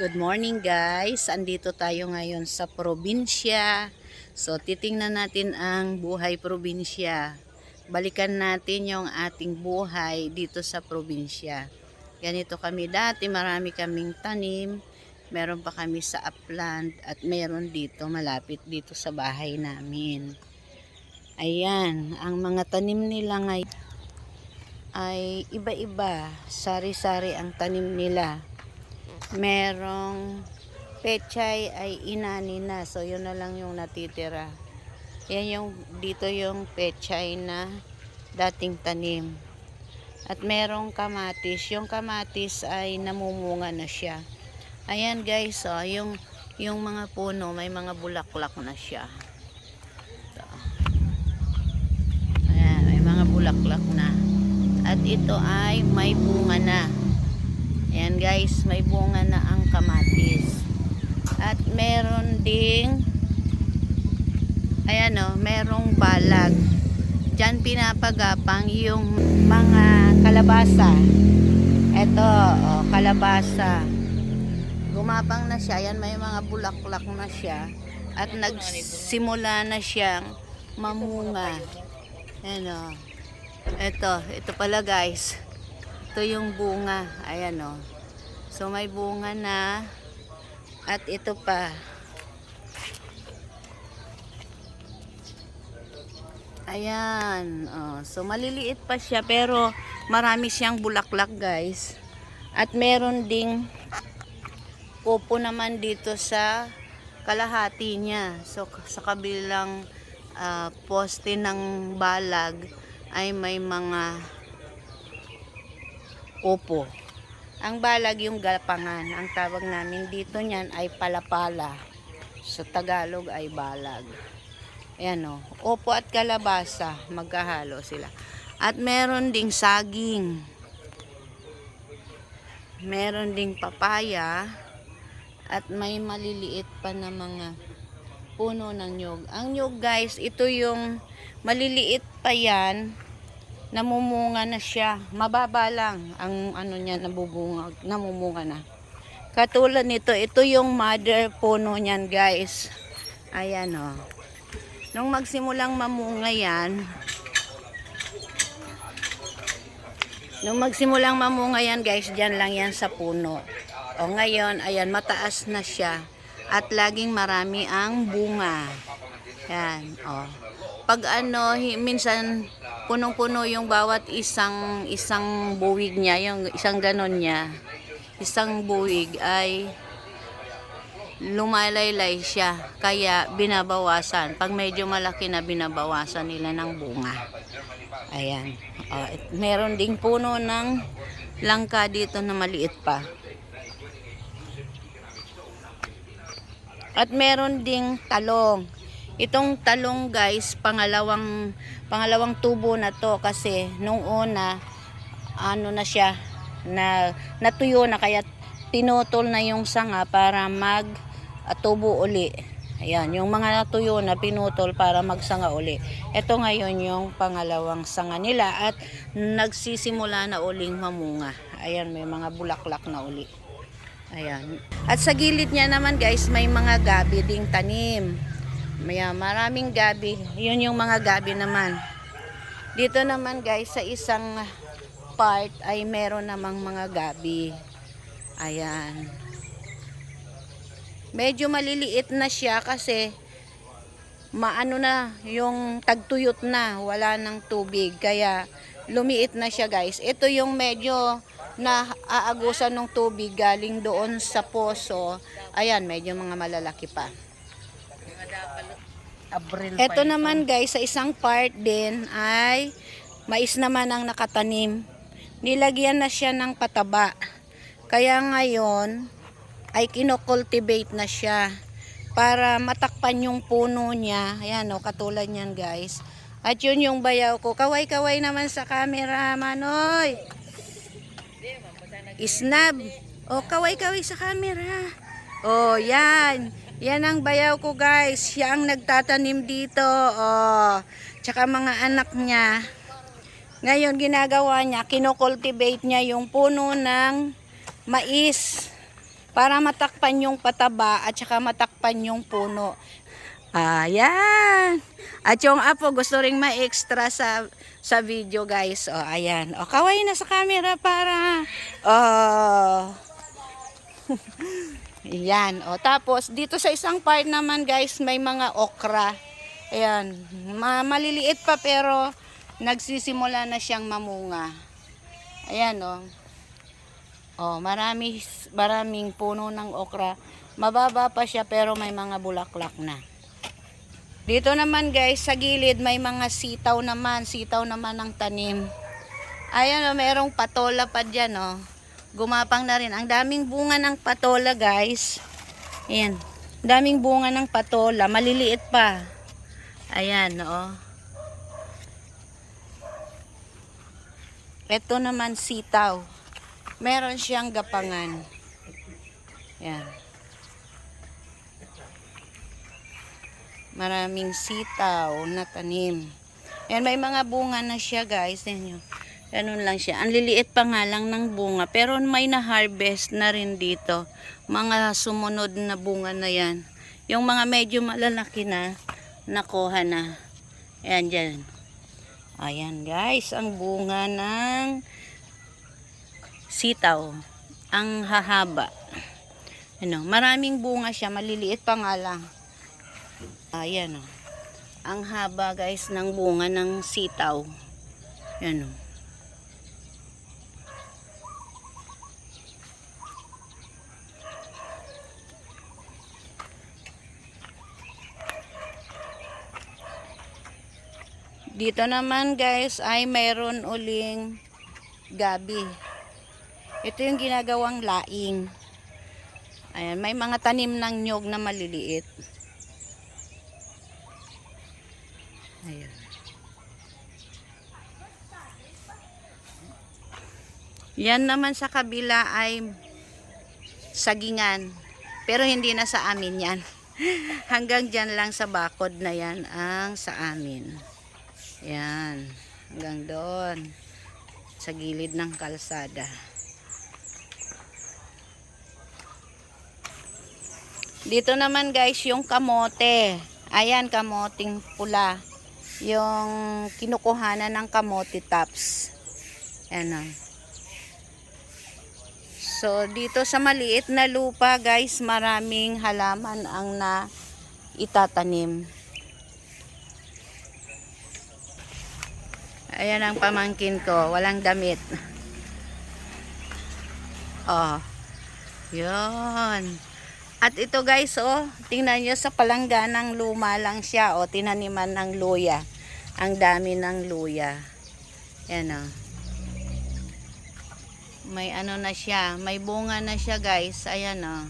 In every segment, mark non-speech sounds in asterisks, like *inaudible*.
Good morning guys. Andito tayo ngayon sa probinsya. So titingnan natin ang buhay probinsya. Balikan natin yung ating buhay dito sa probinsya. Ganito kami dati, marami kaming tanim. Meron pa kami sa upland at meron dito malapit dito sa bahay namin. Ayan, ang mga tanim nila ngayon ay iba-iba. Sari-sari ang tanim nila merong pechay ay inani na. So, yun na lang yung natitira. Yan yung, dito yung pechay na dating tanim. At merong kamatis. Yung kamatis ay namumunga na siya. Ayan guys, oh, yung, yung mga puno, may mga bulaklak na siya. Ito. Ayan, may mga bulaklak na. At ito ay may bunga na. Ayan guys, may bunga na ang kamatis. At meron ding ayan o, merong balag. Diyan pinapagapang yung mga kalabasa. Ito, oh, kalabasa. Gumapang na siya. Yan may mga bulaklak na siya. At nagsimula na siyang mamunga. Ayan o. Ito, ito pala guys. Ito yung bunga. Ayan o. So may bunga na. At ito pa. Ayan. Oh, so maliliit pa siya pero marami siyang bulaklak guys. At meron ding upo naman dito sa kalahati niya. So sa kabilang ah, poste ng balag ay may mga upo. Ang balag yung gapangan. Ang tawag namin dito niyan ay palapala. Sa Tagalog ay balag. Ayan o. Opo at kalabasa. Magkahalo sila. At meron ding saging. Meron ding papaya. At may maliliit pa na mga puno ng nyug. Ang nyug guys, ito yung maliliit pa yan. Namumunga na siya. Mababa lang ang ano niya nabubunga, namumunga na. Katulad nito, ito yung mother puno niyan guys. Ayan o. Nung magsimulang mamunga yan, nung magsimulang mamunga yan guys, dyan lang yan sa puno. O ngayon, ayan, mataas na siya. At laging marami ang bunga. Yan, o. Pag ano, minsan punong-puno yung bawat isang isang buwig niya, yung isang ganon niya. Isang buwig ay lumalaylay siya. Kaya binabawasan. Pag medyo malaki na binabawasan nila ng bunga. Ayan. O, meron ding puno ng langka dito na maliit pa. At meron ding talong. Itong talong guys, pangalawang pangalawang tubo na to kasi nung una ano na siya na natuyo na kaya tinutol na yung sanga para mag ah, tubo uli. Ayan, yung mga natuyo na pinutol para magsanga uli. Ito ngayon yung pangalawang sanga nila at nagsisimula na uling mamunga. Ayan, may mga bulaklak na uli. Ayan. At sa gilid niya naman guys, may mga gabi ding tanim. May ah, maraming gabi. Yun yung mga gabi naman. Dito naman guys, sa isang part ay meron namang mga gabi. Ayan. Medyo maliliit na siya kasi maano na yung tagtuyot na, wala ng tubig. Kaya lumiit na siya guys. Ito yung medyo na aagusan ng tubig galing doon sa poso. Ayan, medyo mga malalaki pa. Abril Ito naman guys, sa isang part din ay mais naman ang nakatanim. Nilagyan na siya ng pataba. Kaya ngayon ay kinocultivate na siya para matakpan yung puno niya. Ayan o, katulad niyan guys. At yun yung bayaw ko. Kaway-kaway naman sa camera, Manoy. Isnab. O, kaway-kaway sa camera. O, yan. Yan ang bayaw ko guys. Siya ang nagtatanim dito. O, tsaka mga anak niya. Ngayon, ginagawa niya, kinocultivate niya yung puno ng mais. para matakpan yung pataba at saka matakpan yung puno. Ayan. At yung apo gusto ring ma-extra sa sa video guys. O ayan. O kaway na sa camera para oh. *laughs* Yan. O tapos dito sa isang part naman guys may mga okra. Ayan. Ma maliliit pa pero nagsisimula na siyang mamunga. Ayan o. Oh, marami maraming puno ng okra. Mababa pa siya pero may mga bulaklak na. Dito naman guys, sa gilid may mga sitaw naman, sitaw naman ng tanim. Ayan o, merong patola pa dyan o. Gumapang na rin. Ang daming bunga ng patola guys. Ayan. Daming bunga ng patola. Maliliit pa. Ayan o. Ito naman sitaw. Meron siyang gapangan. Ayan. Maraming sitaw na tanim. Yan, may mga bunga na siya guys. Yan nyo. Ganun lang siya. Ang liliit pa nga lang ng bunga. Pero may na-harvest na rin dito. Mga sumunod na bunga na yan. Yung mga medyo malalaki na, nakuha na. Ayan dyan. Ayan guys, ang bunga ng sitaw. Ang hahaba. Ano, maraming bunga siya. Maliliit pa nga lang. Ayan o. Ang haba guys ng bunga ng sitaw. Yan o. Dito naman guys ay mayroon uling gabi. Ito yung ginagawang laing. Ayan, may mga tanim ng nyog na maliliit. Ayan. Yan naman sa kabila ay sagingan. Pero hindi na sa amin yan. *laughs* Hanggang dyan lang sa bakod na yan ang sa amin. Yan. Hanggang doon. Sa gilid ng kalsada. Dito naman guys yung kamote. Ayan kamoting pula. Yung kinukuhanan ng kamote tops. Ayan o. So dito sa maliit na lupa guys maraming halaman ang na itatanim. Ayan ang pamangkin ko. Walang damit. Oh. Yun. At ito guys, oh, tingnan nyo sa palangganang luma lang siya, oh, tinaniman ng luya. Ang dami ng luya. Yan, oh. May ano na siya, may bunga na siya guys. Ayan, oh.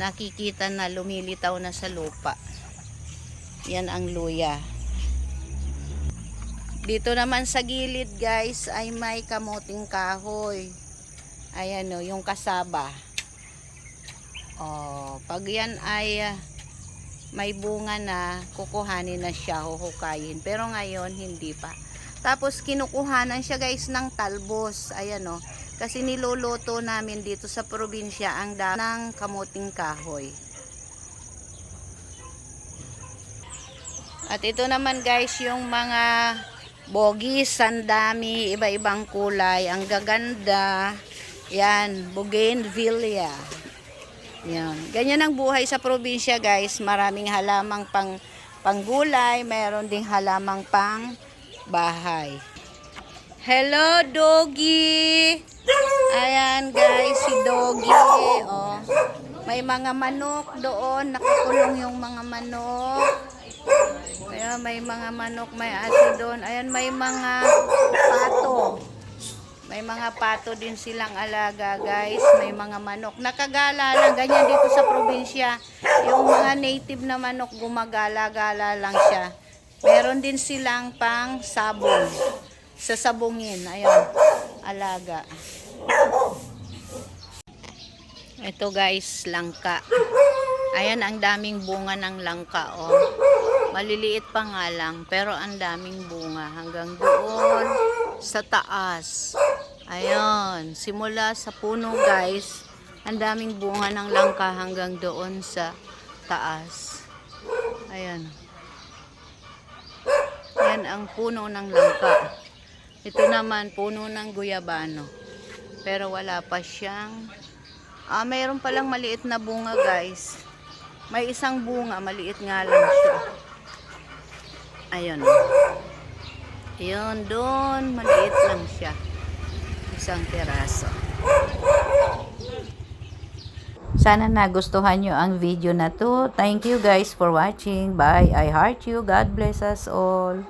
Nakikita na lumilitaw na sa lupa. Yan ang luya. Dito naman sa gilid guys ay may kamuting kahoy. Ayan o, yung kasaba. Oh, pag yan ay ah, may bunga na, kukuhanin na siya, huhukayin. Pero ngayon, hindi pa. Tapos, kinukuhanan siya guys ng talbos. Ayan o. Kasi niluluto namin dito sa probinsya ang da ng kamuting kahoy. At ito naman guys, yung mga bogis, sandami, iba-ibang kulay. Ang gaganda. Yan, bougainvillea. Yan. Ganyan ang buhay sa probinsya guys. Maraming halamang pang panggulay, meron ding halamang pang bahay. Hello, Doggy! Ayan guys, si Doggy. Oh. May mga manok doon. Nakakulong yung mga manok. Ayan, may mga manok, may aso doon. Ayan, may mga pato. May mga pato din silang alaga, guys. May mga manok. Nakagala lang. Ganyan dito sa probinsya. Yung mga native na manok, gumagala-gala lang siya. Meron din silang pang sabong. Sasabungin. Ayun. Alaga. Ito guys, langka. Ayan, ang daming bunga ng langka, oh. Maliliit pa nga lang, pero ang daming bunga. Hanggang doon sa taas. Ayun, simula sa puno guys, Ang daming bunga ng langka hanggang doon sa taas. Ayan. Yan ang puno ng langka. Ito naman, puno ng guyabano. Pero wala pa siyang... Ah, mayroon palang maliit na bunga, guys. May isang bunga, maliit nga lang siya. Ayun. Ayun, doon, maliit lang siya. Isang piraso. Sana nagustuhan nyo ang video na to. Thank you guys for watching. Bye. I heart you. God bless us all.